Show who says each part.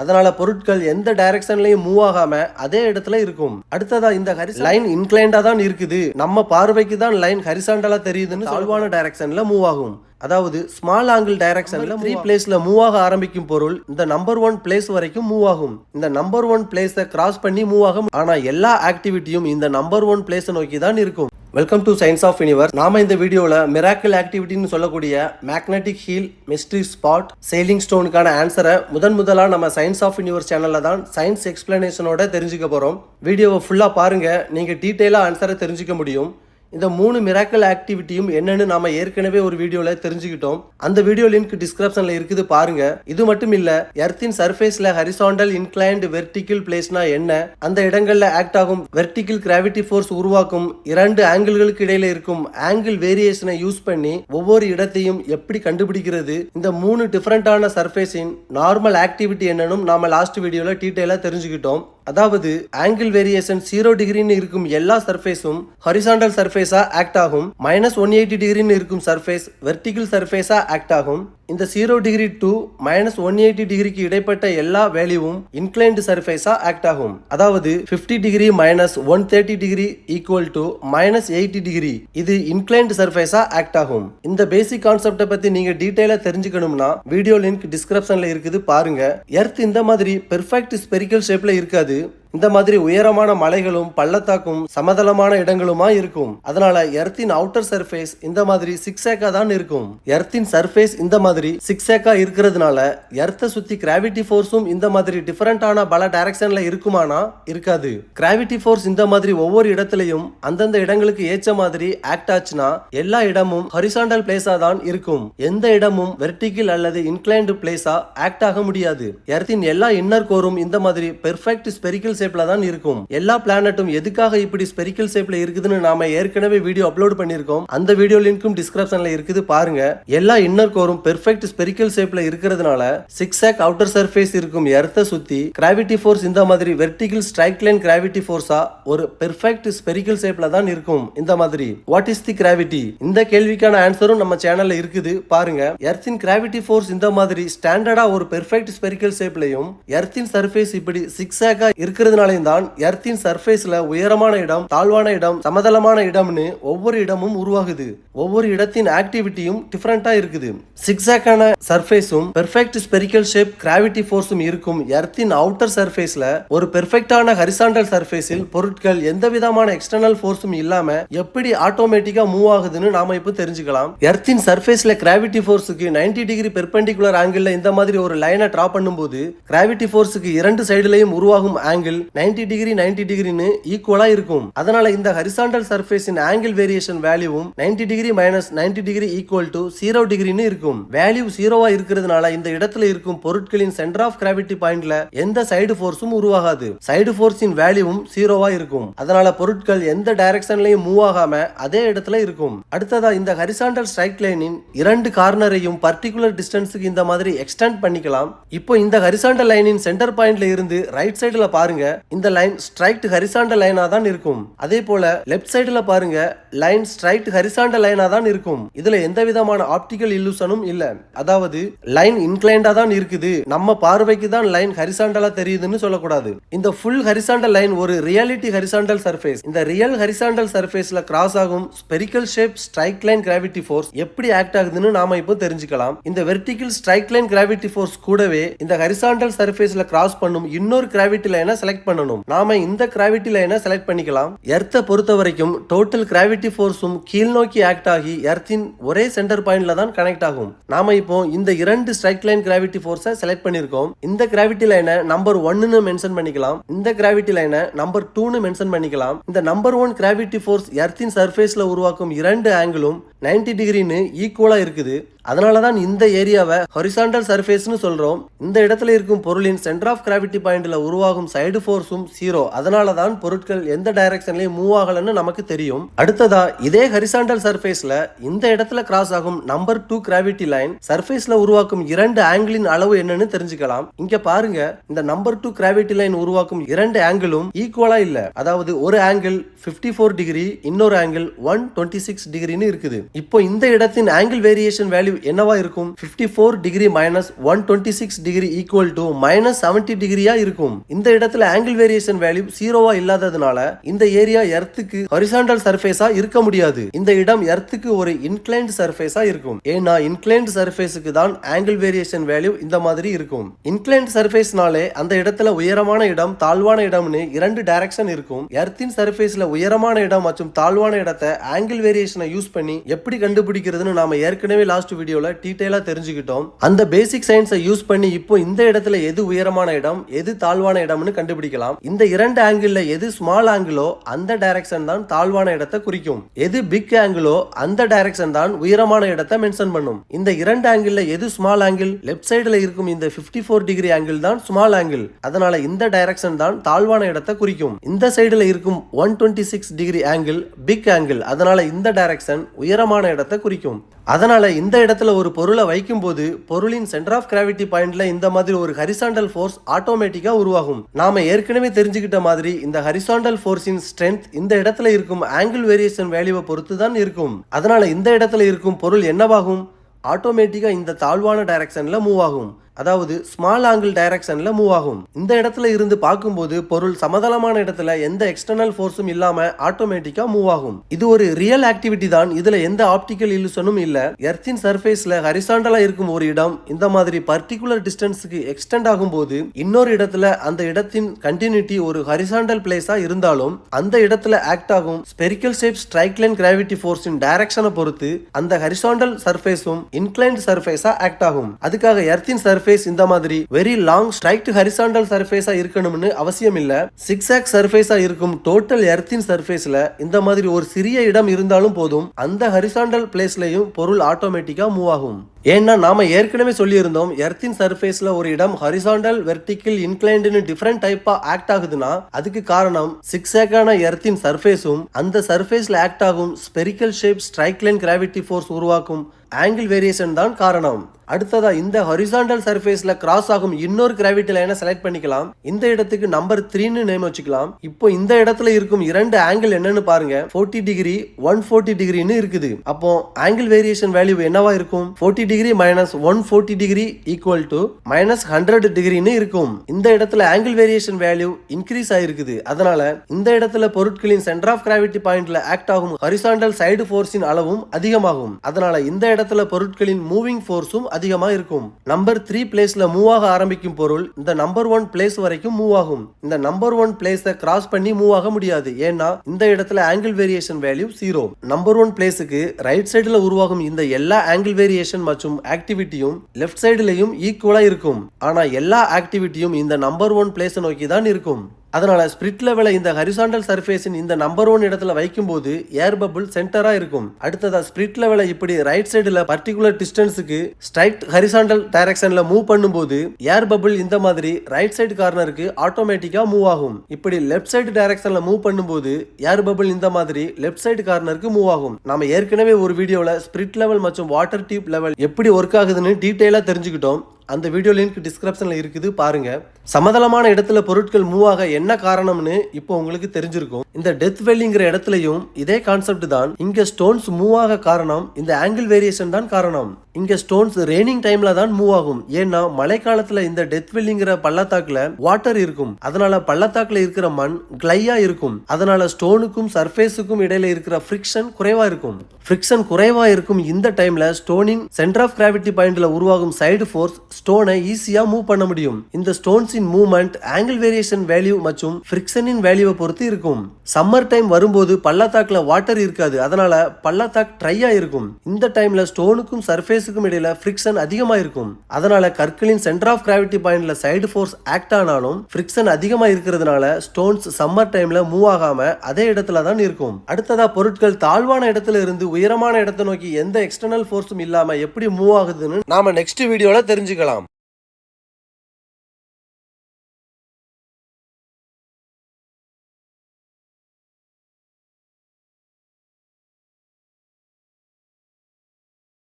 Speaker 1: அதனால பொருட்கள் எந்த டைரக்ஷன்லயும் மூவ் ஆகாம அதே இடத்துல இருக்கும். அடுத்ததா இந்த லைன் இன்க்ளைண்டா தான் இருக்குது நம்ம பார்வைக்கு தான் லைன் ஹரிசாண்டலா தெரியுதுன்னு தாழ்வான டைரக்ஷன்ல மூவ் ஆகும். அதாவது ஸ்மால் ஆங்கிள் டைரக்ஷன்ல த்ரீ பிளேஸ்ல மூவ் ஆக ஆரம்பிக்கும் பொருள் இந்த நம்பர் ஒன் பிளேஸ் வரைக்கும் மூவ் ஆகும். இந்த நம்பர் ஒன் பிளேஸை கிராஸ் பண்ணி மூவ் ஆகும் ஆனா எல்லா ஆக்டிவிட்டியும் இந்த நம்பர் ஒன் பிளேஸை நோக்கி தான் இருக்கும். Welcome to science of universe நாம இந்த வீடியோவில் மிராக்கிள் ஆக்டிவிட்டின்னு சொல்லக்கூடிய magnetic hill mystery spot sailing ஸ்டோனுக்கான ஆன்சரை முதன் முதலாக நம்ம சயின்ஸ் ஆஃப் யூனிவர்ஸ் சேனலில் தான் சயின்ஸ் எக்ஸ்பிளனேஷனோட தெரிஞ்சுக்க போகிறோம் வீடியோவை ஃபுல்லாக பாருங்கள் நீங்கள் டீட்டெயிலாக ஆன்சரை தெரிஞ்சுக்க முடியும். இந்த மூணு மிராக்கல் ஆக்டிவிட்டியும் என்னன்னு நாம ஏற்கனவே ஒரு வீடியோல தெரிஞ்சுக்கிட்டோம். அந்த வீடியோ லிங்க் டிஸ்கிரிப்ஷன்ல இருக்குது பாருங்க. இது மட்டும் இல்ல எர்த்தின் சர்ஃபேஸ்ல ஹரிசாண்டல் இன்க்ளைண்ட் வெர்டிக்கல் பிளேஸ்னா என்ன அந்த இடங்கள்ல ஆக்ட் ஆகும். வெர்டிக்கல் கிராவிட்டி ஃபோர்ஸ் உருவாக்கும். இரண்டு ஆங்கிள்களுக்கு இடையில இருக்கும் ஆங்கிள் வேரியேஷனை யூஸ் பண்ணி ஒவ்வொரு இடத்தையும் எப்படி கண்டுபிடிக்கிறது? இந்த மூணு டிஃபரெண்டான சர்ஃபேஸின் நார்மல் ஆக்டிவிட்டி என்னன்னு நாம லாஸ்ட் வீடியோல டீட்டெயிலா தெரிஞ்சுக்கிட்டோம். அதாவது ஆங்கிள் வேரியேஷன் ஜீரோ டிகிரின்னு இருக்கும் எல்லா சர்ஃபேஸும் ஹரிசாண்டல் சர்ஃபேஸ் ஆக்ட் ஆகும். மைனஸ் ஒன் எயிட்டி டிகிரின்னு இருக்கும் சர்ஃபேஸ் வெர்டிகல் சர்ஃபேஸாக ஆக்ட் ஆகும். இந்த zero degree to minus one eighty டிகிரிக்கு இடைப்பட்ட எல்லா வேல்யூவும் இன்க்ளைன்டு சர்ஃபேஸாக ஆக்ட் ஆகும். அதாவது 50 degree minus one thirty degree equal to minus eighty degree இது இன்க்ளைன்டு சர்ஃபேஸாக ஆக்ட் ஆகும். இந்த பேசிக் கான்செப்டை பற்றி நீங்கள் டீட்டெயிலாக தெரிஞ்சுக்கணும்னா வீடியோ லிங்க் டிஸ்கிரிப்ஷனில் இருக்குது பாருங்க. எர்த் இந்த மாதிரி பெர்ஃபெக்ட் ஸ்பெரிக்கல் ஷேப்பில் இருக்காது. இந்த மாதிரி உயரமான மலைகளும் பள்ளத்தாக்கும் சமதளமான இடங்களுமா இருக்கும். அதனால எர்த்தின் அவுட்டர் சர்ஃபேஸ் இந்த மாதிரி சிக்ஸேக்கா தான் இருக்கும். எர்த்தின் சர்ஃபேஸ் இந்த மாதிரி சிக்ஸேக்கா இருக்கிறதுனால எர்த்தை சுத்தி கிராவிட்டி ஃபோர்ஸும் இந்த மாதிரி டிஃபரெண்டான பல டைரக்ஷன்ல இருக்குமானா? இருக்காது. கிராவிட்டி ஃபோர்ஸ் இந்த மாதிரி ஒவ்வொரு இடத்துலயும் அந்தந்த இடங்களுக்கு ஏற்ற மாதிரி ஆக்ட் ஆச்சுன்னா எல்லா இடமும் ஹரிசாண்டல் பிளேஸா தான் இருக்கும். எந்த இடமும் வெர்டிகல் அல்லது இன்க்ளைன்டு பிளேஸா ஆக்ட் ஆக முடியாது. எர்த்தின் எல்லா இன்னர் கோரும் இந்த மாதிரி பெர்ஃபெக்ட் ஸ்பெரிக்கல் ஷேப்ல தான் இருக்கும். எல்லா பிளானட்டும் எதுக்காக இப்படி ஸ்பெரிக்கல் ஷேப்ல இருக்குதுன்னு நாம ஏற்கனவே வீடியோ அப்லோட் பண்ணிருக்கோம் அந்த வீடியோ லிங்க்கும் டிஸ்கிரிப்ஷன்ல இருக்குது பாருங்க. எல்லா இன்னர் கோரும் பெர்ஃபெக்ட் ஸ்பெரிக்கல் ஷேப்ல இருக்கிறதுனால சிக்ஸ் ஆக் அவுட்டர் சர்ஃபேஸ் இருக்கும் எர்த்தை சுத்தி கிராவிட்டி ஃபோர்ஸ் இந்த மாதிரி வெர்டிகல் ஸ்ட்ரைக் லைன் கிராவிட்டி ஃபோர்ஸா ஒரு பெர்ஃபெக்ட் ஸ்பெரிக்கல் ஷேப்ல தான் இருக்கும். இந்த மாதிரி. வாட் இஸ் தி கிராவிட்டி இந்த கேள்விக்கான ஆன்சரும் நம்ம சேனல்ல இருக்குது பாருங்க. எர்த்தின் கிராவிட்டி ஃபோர்ஸ் இந்த மாதிரி ஸ்டாண்டர்டா ஒரு பெர்ஃபெக்ட் ஸ்பெரிக்கல் ஷேப்லயும் எர்த்தின் சர்ஃபேஸ் இப்படி சிக்ஸ் ஆக்கா இருக்கிறதுனாலையும் தான் எர்த்தின் சர்ஃபேஸ்ல உயரமான இடம் தாழ்வான இடம் சமதளமான இடம்னு ஒவ்வொரு இடமும் உருவாகுது. ஒவ்வொரு இடத்தின் ஆக்டிவிட்டியும் டிஃப்ரெண்டா இருக்குது. சிக்ஸாக்கான சர்ஃபேஸும் பெர்ஃபெக்ட் ஸ்பெரிக்கல் ஷேப் கிராவிட்டி ஃபோர்ஸும் இருக்கும் எர்த்தின் அவுட்டர் சர்ஃபேஸ்ல ஒரு பெர்ஃபெக்டான ஹரிசாண்டல் சர்ஃபேஸில் பொருட்கள் எந்த விதமான எக்ஸ்டர்னல் ஃபோர்ஸும் இல்லாம எப்படி ஆட்டோமேட்டிக்கா மூவ் ஆகுதுன்னு நாம இப்போ தெரிஞ்சுக்கலாம். எர்த்தின் சர்ஃபேஸ்ல கிராவிட்டி ஃபோர்ஸுக்கு 90 டிகிரி பெர்பெண்டிகுலர் ஆங்கிள் இந்த மாதிரி ஒரு லைனை டிரா பண்ணும்போது கிராவிட்டி ஃபோர்ஸுக்கு இரண்டு சைடுலையும் உருவாகும் ஆங்கிள் 90 டிகிரி 90 டிகிரின்னு ஈக்குவலா இருக்கும். அதனால இந்த ஹரிசாண்டல் சர்ஃபேஸின் ஆங்கிள் வேரியேஷன் வேல்யூவும் 90 degree minus 90 degree equal to zero டிகிரின்னு இருக்கும். வேல்யூ ஜீரோவா இருக்கிறதுனால இந்த இடத்துல இருக்கும் பொருட்களின் சென்டர் ஆஃப் கிராவிட்டி பாயிண்ட்ல எந்த சைடு ஃபோர்ஸும் உருவாகாது. சைடு ஃபோர்ஸின் வேல்யூவும் ஜீரோவா இருக்கும். அதனால பொருட்கள் எந்த டைரக்ஷன்லயும் மூவ் ஆகாம அதே இடத்துல இருக்கும். அடுத்ததா இந்த ஹரிசாண்டல் ஸ்ட்ரைக் லைனின் இரண்டு கார்னரையும் பர்டிகுலர் டிஸ்டன்ஸுக்கு இந்த மாதிரி எக்ஸ்டெண்ட் பண்ணிக்கலாம். இப்போ இந்த ஹரிசாண்டல் லைனின் சென்டர் பாயிண்ட்ல இருந்து ரைட் சைடுல பாருங்க. இந்த லைன் ஸ்ட்ரைட் ஹரிசாண்டல் லைனா தான் இருக்கும். அதே போல லெஃப்ட் சைடுல பாருங்க லைன் ஸ்ட்ரைட் ஹரிசாண்டல் லைனா தான் இருக்கும். இதுல எந்த விதமான ஆப்டிக்கல் இல்லூசனும் இல்ல. அதாவது லைன் இன்க்ளைண்டா தான் இருக்குது. நம்ம பார்வைக்கு தான் லைன் ஹரிசாண்டலா தெரியுதுன்னு சொல்லக்கூடாது. இந்த ஃபுல் ஹரிசாண்டல் லைன் ஒரு ரியாலிட்டி ஹரிசாண்டல் சர்ஃபேஸ் இந்த ரியல் ஹரிசாண்டல் சர்ஃபேஸ்ல கிராஸ் ஆகும் spherical shape strike line gravity force எப்படி ஆக்ட் ஆகுதுன்னு நாம இப்போ தெரிஞ்சுக்கலாம். இந்த vertical strike line gravity force கூடவே இந்த ஹரிசாண்டல் சர்ஃபேஸ்ல கிராஸ் பண்ணும் இன்னொரு கிராவிட்டி லைனை செலக்ட் பண்ணணும். நாம இந்த கிராவிட்டி லைனை செலக்ட் பண்ணிக்கலாம். எர்த்தை பொறுத்த வரைக்கும் டோட்டல் கிராவிட்டி ஃபோர்ஸும் கீழ் நோக்கி ஆக்ட் ஆகி எர்த்தின் ஒரே சென்டர் பாயிண்ட்ல தான் கனெக்ட் ஆகும். நாம இப்போ இந்த இரண்டு ஸ்ட்ரைக் லைன் கிராவிட்டி ஃபோர்ஸை செலக்ட் பண்ணிருக்கோம் இந்த கிராவிட்டி லைனை நம்பர் ஒன்னு மென்ஷன் பண்ணிக்கலாம். இந்த கிராவிட்டி லைனை நம்பர் டூன்னு மென்ஷன் பண்ணிக்கலாம். இந்த நம்பர் ஒன் கிராவிட்டி ஃபோர்ஸ் எர்த்தின் சர்ஃபேஸ்ல உருவாக்கும் இரண்டு ஆங்கிளும் 90 டிகிரின்னு ஈக்குவலா இருக்குது. அதனால தான் இந்த ஏரியாவை ஹொரிசாண்டல் சர்ஃபேஸ்னு சொல்றோம். இந்த இடத்துல இருக்கும் பொருளின் சென்டர் ஆஃப் கிராவிட்டி பாயிண்ட்ல உருவாகும் சைடு ஃபோர்ஸும் ஜீரோ அதனால தான் பொருட்கள் எந்த டைரக்ஷன்லயும் மூவ் ஆகலன்னு நமக்கு தெரியும். அடுத்ததா இதே ஹரிசாண்டல் சர்ஃபேஸில் இந்த இடத்துல கிராஸ் ஆகும் நம்பர் டூ கிராவிட்டி லைன் சர்ஃபேஸில் உருவாக்கும் இரண்டு ஆங்கிளின் அளவு என்னன்னு தெரிஞ்சுக்கலாம். இங்க பாருங்க இந்த நம்பர் டூ கிராவிட்டி லைன் உருவாக்கும் இரண்டு ஆங்கிளும் ஈக்குவலா இல்ல. அதாவது ஒரு ஆங்கிள் 54 ஃபோர் டிகிரி இன்னொரு ஆங்கிள் ஒன் டுவெண்ட்டி சிக்ஸ் டிகிரின்னு இருக்குது. இப்போ இந்த இடத்தின் ஆங்கிள் வேரியேஷன் வேல்யூ என்னவா இருக்கும்? 54 four degree minus one twenty six degree equal to minus seventy டிகிரியா இருக்கும். இந்த இடத்துல ஆங்கிள் வேரியேஷன் வேல்யூ சீரோவா இல்லாததுனால இந்த ஏரியா எர்த்துக்கு ஹொரிசாண்டல் சர்ஃபேஸா இருக்க முடியாது. இந்த இடம் எர்த்துக்கு ஒரு இன்க்ளைன்ட் சர்ஃபேஸா இருக்கும். ஏன்னா இன்க்ளைன்ட் சர்ஃபேஸுக்கு தான் ஆங்கிள் வேரியேஷன் வேல்யூ இந்த மாதிரி இருக்கும். இன்க்ளைன்ட் சர்ஃபேஸ்னாலே அந்த இடத்துல உயரமான இடம் தாழ்வான இடம்னு இரண்டு டைரக்ஷன் இருக்கும். எர்த்தின் சர்ஃபேஸ்ல உயரமான இடம் மற்றும் தாழ்வான இடத்தை ஆங்கிள் வேரியேஷனை யூஸ் பண்ணி எப்படி கண்டுபிடிக்கிறதுன்னு நாம ஏற்கனவே லாஸ்ட் வீடியோவில் டீட்டெயிலாக தெரிஞ்சுக்கிட்டோம். அந்த பேசிக் சயின்ஸை யூஸ் பண்ணி இப்போ இந்த இடத்துல எது உயரமான இடம் எது தாழ்வான இடம்னு கண்டுபிடிக்கலாம். இந்த இரண்டு ஆங்கிளில் எது ஸ்மால் ஆங்கிளோ அந்த டைரக்ஷன் தான் தாழ்வான இடத்தை குறிக்கும். எது பிக் ஆங்கிளோ அந்த டைரக்ஷன் தான் உயரமான இடத்தை மென்ஷன் பண்ணும். இந்த இரண்டு ஆங்கிளில் எது ஸ்மால் ஆங்கிள் லெஃப்ட் சைடில் இருக்கும் இந்த 54 ஃபோர் டிகிரி ஆங்கிள் தான் ஸ்மால் ஆங்கிள் அதனால இந்த டைரக்ஷன் தான் தாழ்வான இடத்தை குறிக்கும். இந்த சைடில் இருக்கும் one twenty six degree angle big angle அதனால இந்த டைரக்ஷன் உயரமான இடத்தை குறிக்கும். அதனால் இந்த இடத்துல ஒரு பொருளை வைக்கும்போது பொருளின் சென்டர் ஆஃப் கிராவிட்டி பாயிண்ட்ல இந்த மாதிரி ஒரு ஹரிசாண்டல் ஃபோர்ஸ் ஆட்டோமேட்டிக்காக உருவாகும். நாம ஏற்கனவே தெரிஞ்சுக்கிட்ட மாதிரி இந்த ஹரிசாண்டல் ஃபோர்ஸின் ஸ்ட்ரென்த் இந்த இடத்துல இருக்கும் ஆங்கிள் வேரியேஷன் வேல்யூவை பொறுத்து தான் இருக்கும். அதனால இந்த இடத்துல இருக்கும் பொருள் என்னவாகும்? ஆட்டோமேட்டிக்காக இந்த தாழ்வான டைரக்ஷனில் மூவ் ஆகும். அதாவது ஸ்மால் ஆங்கிள் டைரக்ஷனில் மூவ் ஆகும். இந்த இடத்துல இருந்து பார்க்கும்போது பொருள் சமதளமான இடத்துல எந்த எக்ஸ்டர்னல் ஃபோர்ஸும் இல்லாமல் ஆட்டோமேட்டிக்காக மூவ் ஆகும். இது ஒரு ரியல் ஆக்டிவிட்டி தான். இதில் எந்த ஆப்டிக்கல் இல்லுசனும் இல்லை. எர்த்தின் சர்ஃபேஸில் ஹரிசாண்டலாக இருக்கும் ஒரு இடம். இந்த மாதிரி பர்டிகுலர் டிஸ்டன்ஸுக்கு எக்ஸ்டெண்ட் ஆகும்போது இன்னொரு இடத்துல அந்த இடத்தின் கண்டினியூட்டி ஒரு ஹரிசாண்டல் பிளேஸாக இருந்தாலும் அந்த இடத்துல ஆக்ட் ஆகும். Spherical shape strike line gravity ஃபோர்ஸின் டைரக்ஷனை பொறுத்து அந்த ஹரிசாண்டல் சர்ஃபேஸும் இன்க்ளைன்ட் சர்ஃபேஸாக ஆக்ட் ஆகும். அதுக்காக எர்த்தின் சர்ஃபேஸ் இந்த மாதிரி வெரி லாங் ஸ்ட்ரைட் ஹரிசாண்டல் சர்ஃபேஸா இருக்கணும்னு அவசியம் இல்ல. சிக்ஸ் ஆக் சர்ஃபேஸா இருக்கும் டோட்டல் எர்த்தின் சர்ஃபேஸ்ல இந்த மாதிரி ஒரு சிறிய இடம் இருந்தாலும் போதும். அந்த ஹரிசாண்டல் பிளேஸ்லயும் பொருள் ஆட்டோமேட்டிக்கா மூவ் ஆகும். ஏன்னா நாம ஏற்கனவே சொல்லியிருந்தோம் எர்த்தின் சர்ஃபேஸ்ல ஒரு இடம் ஹரிசாண்டல் வெர்டிக்கல் இன்க்ளைன்டுன்னு டிஃப்ரெண்ட் டைப்பா ஆக்ட் ஆகுதுன்னா அதுக்கு காரணம் சிக்ஸ் ஏக்கான எர்த்தின் சர்ஃபேஸும் அந்த சர்ஃபேஸ்ல ஆக்ட் ஆகும் spherical shape strike line gravity force உருவாக்கும். ஆங்கிள் வேரியேஷன் தான் காரணம். அடுத்ததா இந்த ஹொரிசாண்டல் சர்ஃபேஸ்ல கிராஸ் ஆகும் இன்னொரு கிராவிட்டி லைனை செலக்ட் பண்ணிக்கலாம். இந்த இடத்துக்கு நம்பர் த்ரீன்னு நேம் வச்சுக்கலாம். இப்போ இந்த இடத்துல இருக்கும் இரண்டு ஆங்கிள் என்னன்னு பாருங்க. 40 டிகிரி ஒன் ஃபோர்ட்டி டிகிரின்னு இருக்குது. அப்போ ஆங்கிள் வேரியேஷன் வேல்யூ என்னவா இருக்கும்? 40 degree minus one forty degree equal to minus hundred டிகிரின்னு இருக்கும். இந்த இடத்துல ஆங்கிள் வேரியேஷன் வேல்யூ இன்க்ரீஸ் ஆயிருக்குது. அதனால இந்த இடத்துல பொருட்களின் சென்டர் ஆஃப் கிராவிட்டி பாயிண்ட்ல ஆக்ட் ஆகும் ஹரிசாண்டல் சைடு ஃபோர்ஸின் அளவும் அதிகமாகும். அதனால இந்த இடத்துல பொருட்களின் மூவிங் ஃபோர்ஸும் அதிகமாக இருக்கும். நம்பர் த்ரீ பிளேஸ்ல மூவ் ஆக ஆரம்பிக்கும் பொருள் இந்த நம்பர் ஒன் பிளேஸ் வரைக்கும் மூவ் ஆகும். இந்த நம்பர் ஒன் பிளேஸை கிராஸ் பண்ணி மூவ் ஆக முடியாது. ஏன்னா இந்த இடத்துல angle variation value zero number one பிளேஸுக்கு right சைடுல உருவாகும் இந்த எல்லா ஆங்கிள் வேரியேஷன் மற்றும் ஆக்டிவிட்டியும் லெஃப்ட் சைடுலயும் ஈக்குவலா இருக்கும். ஆனா எல்லா ஆக்டிவிட்டியும் இந்த நம்பர் ஒன் பிளேஸை நோக்கி தான் இருக்கும். அதனால் ஸ்பிரிட் லெவலை இந்த ஹரிசாண்டல் சர்ஃபேஸின் இந்த நம்பர் ஒன் இடத்துல வைக்கும்போது ஏர் பபுள் சென்டராக இருக்கும். அடுத்ததாக ஸ்பிரிட் லெவலை இப்படி ரைட் சைடில் பர்டிகுலர் டிஸ்டன்ஸுக்கு ஸ்ட்ரைட் ஹரிசாண்டல் டைரக்ஷனில் மூவ் பண்ணும்போது ஏர் பபுள் இந்த மாதிரி ரைட் சைடு கார்னருக்கு ஆட்டோமேட்டிக்காக மூவ் ஆகும். இப்படி லெஃப்ட் சைடு டைரக்ஷனில் மூவ் பண்ணும்போது ஏர் பபுள் இந்த மாதிரி லெஃப்ட் சைடு கார்னருக்கு மூவ் ஆகும். நம்ம ஏற்கனவே ஒரு வீடியோவில் ஸ்பிரிட் லெவல் மற்றும் வாட்டர் டியூப் லெவல் எப்படி ஒர்க் ஆகுதுன்னு டீட்டெயிலாக தெரிஞ்சுக்கிட்டோம். அந்த வீடியோ லிங்க் டிஸ்கிரிப்ஷனில் இருக்குது. பாருங்கள் சமதளமான இடத்துல பொருட்கள் மூவ் ஆக என்ன காரணம்னு இப்போ உங்களுக்கு தெரிஞ்சிருக்கும். இந்த டெத் வேலிங்கிற இடத்துலையும் இதே கான்செப்ட் தான். இங்கே ஸ்டோன்ஸ் மூவ் ஆக காரணம் இந்த ஆங்கிள் வேரியேஷன் தான் காரணம். இங்க ஸ்டோன்ஸ் ரெய்னிங் டைம்ல தான் மூவ் ஆகும். ஏன்னா மழைக்காலத்துல இந்த டெத் வெல்லிங்கிற பள்ளத்தாக்குல வாட்டர் இருக்கும். அதனால பள்ளத்தாக்குல இருக்கிற மண் கிளையா இருக்கும். அதனால ஸ்டோனுக்கும் சர்ஃபேஸுக்கும் இடையில இருக்கிற ஃப்ரிக்ஷன் குறைவா இருக்கும். ஃப்ரிக்ஷன் குறைவா இருக்கும் இந்த டைம்ல ஸ்டோனின் சென்டர் ஆஃப் கிராவிட்டி பாயிண்ட்ல உருவாகும் சைடு ஃபோர்ஸ் ஸ்டோனை ஈஸியாக மூவ் பண்ண முடியும். இந்த ஸ்டோன்ஸின் மூவ்மெண்ட் ஆங்கிள் வேரியேஷன் வேல்யூ மற்றும் ஃப்ரிக்ஷனின் வேல்யூவை பொறுத்து இருக்கும். சம்மர் டைம் வரும்போது பள்ளத்தாக்கில் வாட்டர் இருக்காது. அதனால பள்ளத்தாக் ட்ரையாக இருக்கும். இந்த டைம்ல ஸ்டோனுக்கும் சர்ஃபேஸுக்கும் இடையில ஃப்ரிக்ஷன் அதிகமாக இருக்கும். அதனால கற்களின் சென்டர் ஆஃப் கிராவிட்டி பாயிண்ட்ல சைடு ஃபோர்ஸ் ஆக்ட் ஆனாலும் ஃப்ரிக்ஷன் அதிகமாக இருக்கிறதுனால ஸ்டோன்ஸ் சம்மர் டைம்ல மூவ் ஆகாம அதே இடத்துல தான் இருக்கும். அடுத்ததா பொருட்கள் தாழ்வான இடத்துல இருந்து உயரமான இடத்தை நோக்கி எந்த எக்ஸ்டர்னல் ஃபோர்ஸும் இல்லாம எப்படி மூவ் ஆகுதுன்னு நாம நெக்ஸ்ட் வீடியோல தெரிஞ்சுக்கலாம். கேட்கலாம்